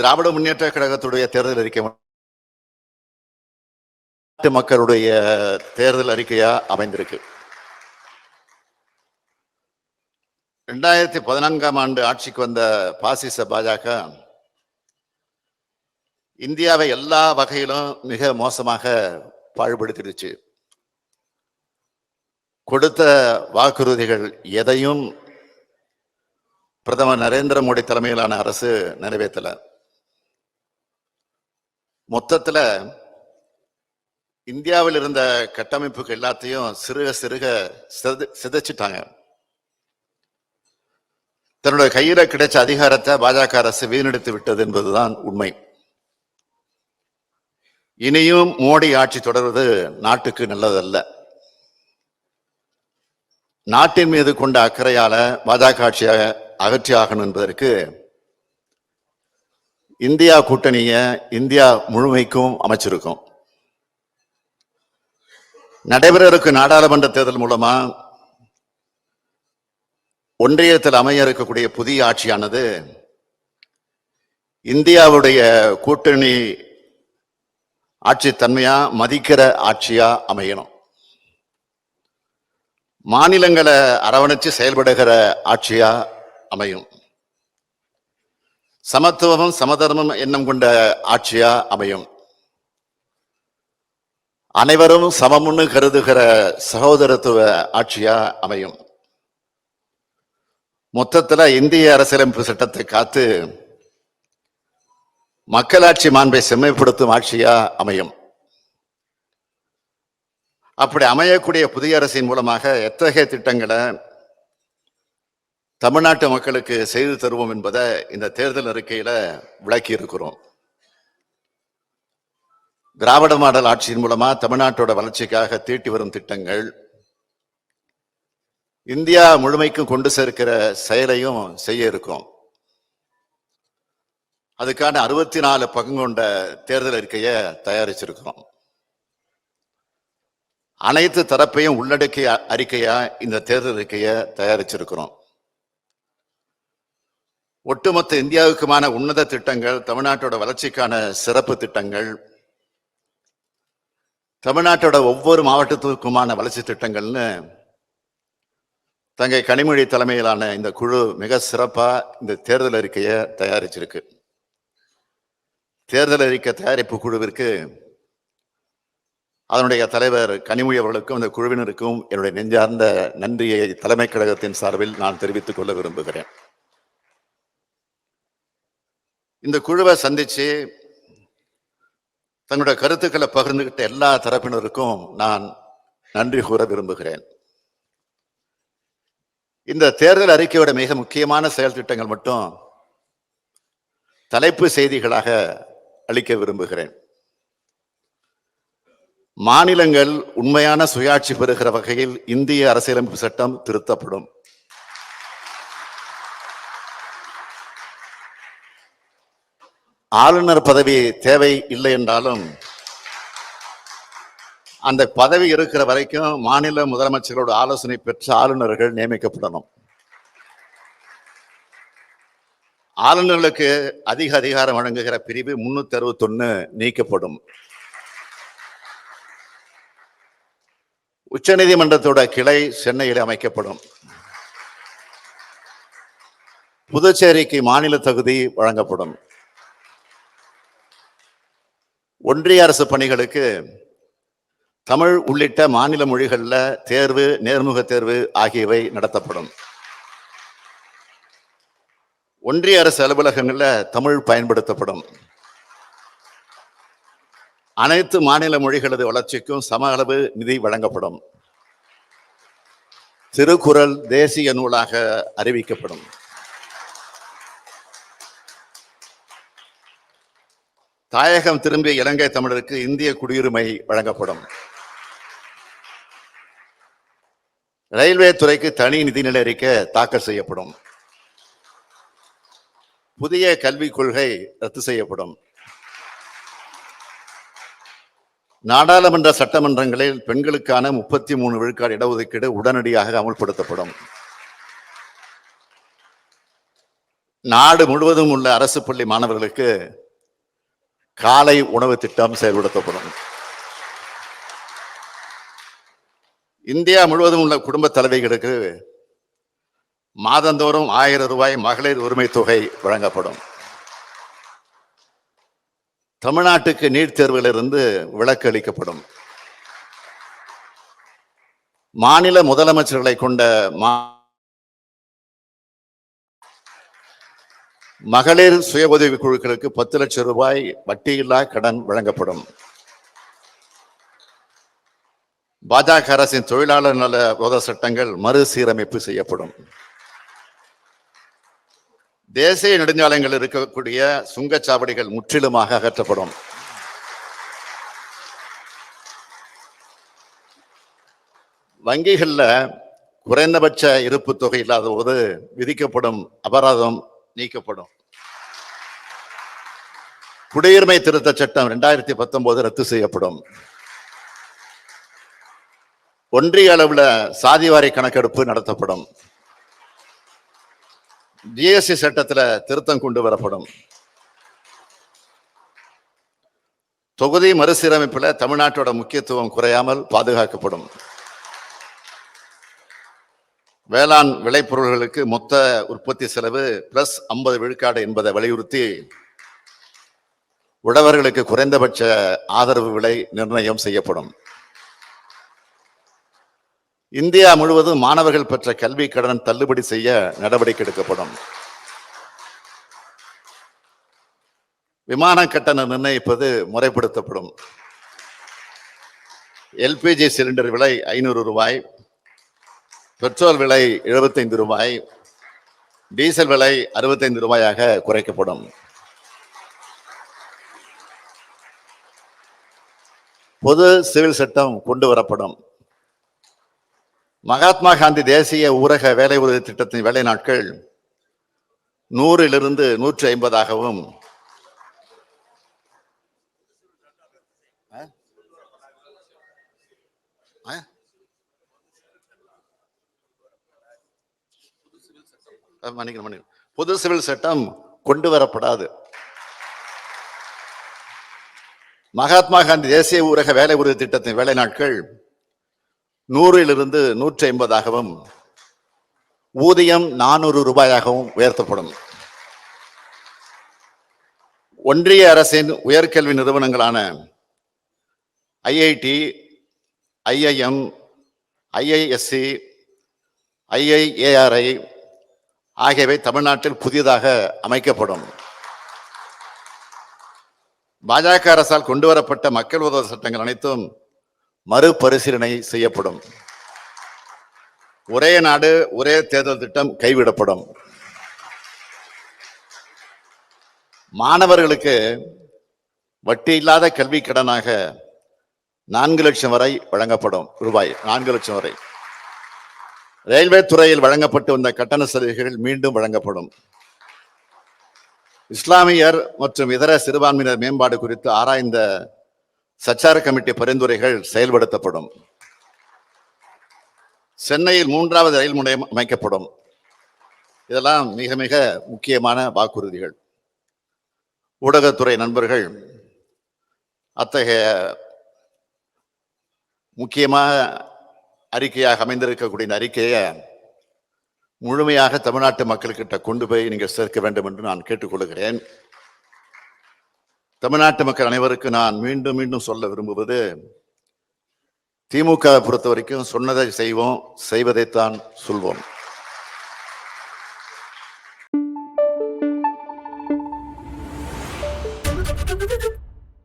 திராவிட முன்னேற்ற கழகத்துடைய தேர்தல் அறிக்கை நாட்டு மக்களுடைய தேர்தல் அறிக்கையா அமைந்திருக்கு. ரெண்டாயிரத்தி பதினான்காம் ஆண்டு ஆட்சிக்கு வந்த பாசிச பாஜக இந்தியாவை எல்லா வகையிலும் மிக மோசமாக பாழ்படுத்திடுச்சு. கொடுத்த வாக்குறுதிகள் எதையும் பிரதமர் நரேந்திர மோடி தலைமையிலான அரசு நிறைவேற்றலை. மொத்தத்துல இந்தியாவில் இருந்த கட்டமைப்புகள் எல்லாத்தையும் சிறுக சிறுக சித- சிதைச்சிட்டாங்க. தன்னுடைய கையில கிடைச்ச அதிகாரத்தை பாஜக அரசு வீணெடுத்து விட்டது என்பதுதான் உண்மை. இனியும் மோடி ஆட்சி தொடர்வது நாட்டுக்கு நல்லதல்ல. நாட்டின் மீது கொண்ட அக்கறையால பாஜக ஆட்சியை அகற்றி ஆகணும் என்பதற்கு இந்தியா கூட்டணியை இந்தியா முழுமைக்கும் அமைச்சிருக்கும். நடைபெற இருக்கும் நாடாளுமன்ற தேர்தல் மூலமா ஒன்றியத்தில் அமைய இருக்கக்கூடிய புதிய ஆட்சியானது இந்தியாவுடைய கூட்டணி ஆட்சி தன்மையா மதிக்கிற ஆட்சியா அமையணும். மாநிலங்களை அரவணைச்சு செயல்படுகிற ஆட்சியா அமையும். சமத்துவமும் சமதர்மம் எண்ணம் கொண்ட ஆட்சியா அமையும். அனைவரும் சமமுன்னு கருதுகிற சகோதரத்துவ ஆட்சியா அமையும். மொத்தத்துல இந்திய அரசியலமைப்பு சட்டத்தை காத்து மக்களாட்சி மாண்பை செம்மைப்படுத்தும் ஆட்சியா அமையும். அப்படி அமையக்கூடிய புதிய அரசின் மூலமாக எத்தகைய திட்டங்களை தமிழ்நாட்டு மக்களுக்கு செய்து தருவோம் என்பதை இந்த தேர்தல் அறிக்கையில விளக்கி இருக்கிறோம் திராவிட மாடல் ஆட்சியின் மூலமா தமிழ்நாட்டோட வளர்ச்சிக்காக தீட்டி வரும் திட்டங்கள் இந்தியா முழுமைக்கும் கொண்டு சேர்க்கிற செயலையும் செய்ய இருக்கோம். அதுக்கான அறுபத்தி நாலு பங்கு கொண்ட தேர்தல் அறிக்கையை தயாரிச்சிருக்கிறோம். அனைத்து தரப்பையும் உள்ளடக்கிய அறிக்கையா இந்த தேர்தல் அறிக்கையை தயாரிச்சிருக்கிறோம். ஒட்டுமொத்த இந்தியாவுக்குமான உன்னத திட்டங்கள் தமிழ்நாட்டோட வளர்ச்சிக்கான சிறப்பு திட்டங்கள் தமிழ்நாட்டோட ஒவ்வொரு மாவட்டத்துக்குமான வளர்ச்சி திட்டங்கள்னு தங்கை கனிமொழி தலைமையிலான இந்த குழு மிக சிறப்பாக இந்த தேர்தல் அறிக்கையை தயாரிச்சிருக்கு. தேர்தல் அறிக்கை தயாரிப்பு குழுவிற்கு அதனுடைய தலைவர் கனிமொழி அவர்களுக்கும் இந்த குழுவினருக்கும் என்னுடைய நெஞ்சார்ந்த நன்றியை தலைமை கழகத்தின் சார்பில் நான் தெரிவித்துக் கொள்ள விரும்புகிறேன். இந்த குழுவை சந்திச்சு தன்னோட கருத்துக்களை பகிர்ந்துகிட்ட எல்லா தரப்பினருக்கும் நான் நன்றி கூற விரும்புகிறேன். இந்த தேர்தல் அறிக்கையோட மிக முக்கியமான செயல் திட்டங்கள் மட்டும் தலைப்பு செய்திகளாக அளிக்க விரும்புகிறேன். மாநிலங்கள் உண்மையான சுயாட்சி பெறுகிற வகையில் இந்திய அரசியலமைப்பு சட்டம் திருத்தப்படும். ஆளுநர் பதவி தேவை இல்லை என்றாலும் அந்த பதவி இருக்கிற வரைக்கும் மாநில முதலமைச்சர்களோட ஆலோசனை பெற்று ஆளுநர்கள் நியமிக்கப்படணும். ஆளுநர்களுக்கு அதிக அதிகாரம் வழங்குகிற பிரிவு முன்னூத்தி அறுபத்தொன்னு நீக்கப்படும். உச்சநீதிமன்றத்தோட கிளை சென்னையில் அமைக்கப்படும். புதுச்சேரிக்கு மாநில தகுதி வழங்கப்படும். ஒன்றிய அரசு பணிகளுக்கு தமிழ் உள்ளிட்ட மாநில மொழிகளில் தேர்வு நேர்முக தேர்வு ஆகியவை நடத்தப்படும். ஒன்றிய அரசு அலுவலகங்களில் தமிழ் பயன்படுத்தப்படும். அனைத்து மாநில மொழிகளது வளர்ச்சிக்கும் சம அளவு நிதி வழங்கப்படும். திருக்குறள் தேசிய நூலாக அறிவிக்கப்படும். தாயகம் திரும்பிய இலங்கை தமிழருக்கு இந்திய குடியுரிமை வழங்கப்படும். ரயில்வே துறைக்கு தனி நிதிநிலை அறிக்கை தாக்கல் செய்யப்படும். புதிய கல்விக் கொள்கை ரத்து செய்யப்படும். நாடாளுமன்ற சட்டமன்றங்களில் பெண்களுக்கான முப்பத்தி மூணு விழுக்காடு இடஒதுக்கீடு உடனடியாக அமுல்படுத்தப்படும். நாடு முழுவதும் உள்ள அரசு பள்ளி மாணவர்களுக்கு காலை உணவு திட்டம் செயல்படுத்தப்படும். இந்தியா முழுவதும் உள்ள குடும்ப தலைவிகளுக்கு மாதந்தோறும் ஆயிரம் ரூபாய் மகளிர் உரிமை தொகை வழங்கப்படும். தமிழ்நாட்டுக்கு நீட் தேர்விலிருந்து விலக்கு அளிக்கப்படும். மாநில முதலமைச்சர்களை கொண்ட மா மகளிர் சுய உதவி குழுக்களுக்கு பத்து லட்சம் ரூபாய் வட்டியில்லா கடன் வழங்கப்படும். பாஜக அரசின் தொழிலாளர் நல விரோத சட்டங்கள் மறுசீரமைப்பு செய்யப்படும். தேசிய நெடுஞ்சாலைகள் இருக்கக்கூடிய சுங்கச்சாவடிகள் முற்றிலுமாக அகற்றப்படும். வங்கிகளில் குறைந்தபட்ச இருப்பு தொகை இல்லாத போது விதிக்கப்படும் அபராதம் நீக்கப்படும். குடியுரிமை திருத்த சட்டம் ரெண்டாயிரத்தி பத்தொன்பது ரத்து செய்யப்படும். ஒன்றிய அளவுல சாதிவாரி கணக்கெடுப்பு நடத்தப்படும். ஜிஎஸ்டி சட்டத்துல திருத்தம் கொண்டு வரப்படும். தொகுதி மறுசீரமைப்புல தமிழ்நாட்டோட முக்கியத்துவம் குறையாமல் பாதுகாக்கப்படும். வேளாண் விளைபொருள்களுக்கு மொத்த உற்பத்தி செலவு பிளஸ் ஐம்பது விழுக்காடு என்பதை வலியுறுத்தி உழவர்களுக்கு குறைந்தபட்ச ஆதரவு விலை நிர்ணயம் செய்யப்படும். இந்தியா முழுவதும் மாணவர்கள் பெற்ற கல்வி கடன் தள்ளுபடி செய்ய நடவடிக்கை எடுக்கப்படும். விமான கட்டணம் நிர்ணயிப்பது முறைப்படுத்தப்படும். எல்பிஜி சிலிண்டர் விலை ஐநூறு ரூபாய். பெட்ரோல் விலை எழுபத்தைந்து ரூபாய் டீசல் விலை அறுபத்தைந்து ரூபாயாக குறைக்கப்படும். பொது சிவில் சட்டம் கொண்டு வரப்படும். மகாத்மா காந்தி தேசிய ஊரக வேலை உறுதி திட்டத்தின் வேலை நாட்கள் நூறிலிருந்து நூற்றி ஐம்பதாகவும் மன்னிக்கணும் மன்னிக்கணும். பொது சிவில் சட்டம் கொண்டு வரப்படாது. மகாத்மா காந்தி தேசிய ஊரக வேலை உறுதி திட்டத்தின் வேலை நாட்கள் நூறிலிருந்து நூற்றி ஐம்பதாகவும் ஊதியம் நானூறு ரூபாயாகவும் உயர்த்தப்படும். ஒன்றிய அரசின் உயர்கல்வி நிறுவனங்களான ஐஐடி ஐஐஎம் ஐஐஎஸ்சி ஐஐஏஆர்ஐ ஆகியவை தமிழ்நாட்டில் புதிதாக அமைக்கப்படும். பாஜக அரசால் கொண்டு வரப்பட்ட மக்கள் உதவ சட்டங்கள் அனைத்தும் மறுபரிசீலனை செய்யப்படும். ஒரே நாடு ஒரே தேர்தல் திட்டம் கைவிடப்படும். மாணவர்களுக்கு வட்டி இல்லாத கல்வி கடனாக நான்கு லட்சம் வரை வழங்கப்படும் ரூபாய் நான்கு லட்சம் வரை. ரயில்வே துறையில் வழங்கப்பட்டு வந்த கட்டண சலுகைகள் மீண்டும் வழங்கப்படும். இஸ்லாமியர் மற்றும் இதர சிறுபான்மையினர் மேம்பாடு குறித்து ஆராய்ந்த சச்சார கமிட்டி பரிந்துரைகள் செயல்படுத்தப்படும். சென்னையில் மூன்றாவது ரயில் முனையம் அமைக்கப்படும். இதெல்லாம் மிக மிக முக்கியமான வாக்குறுதிகள். ஊடகத்துறை நண்பர்கள் அத்தகைய முக்கியமாக அறிக்கையாக அமைந்திருக்கக்கூடிய இந்த அறிக்கையை முழுமையாக தமிழ்நாட்டு மக்கள்கிட்ட கொண்டு போய் நீங்கள் சேர்க்க வேண்டும் என்று நான் கேட்டுக்கொள்கிறேன். தமிழ்நாட்டு மக்கள் அனைவருக்கும் நான் மீண்டும் மீண்டும் சொல்ல விரும்புவது திமுக பொறுத்த வரைக்கும் சொன்னதை செய்வோம் செய்வதைத்தான் சொல்வோம்.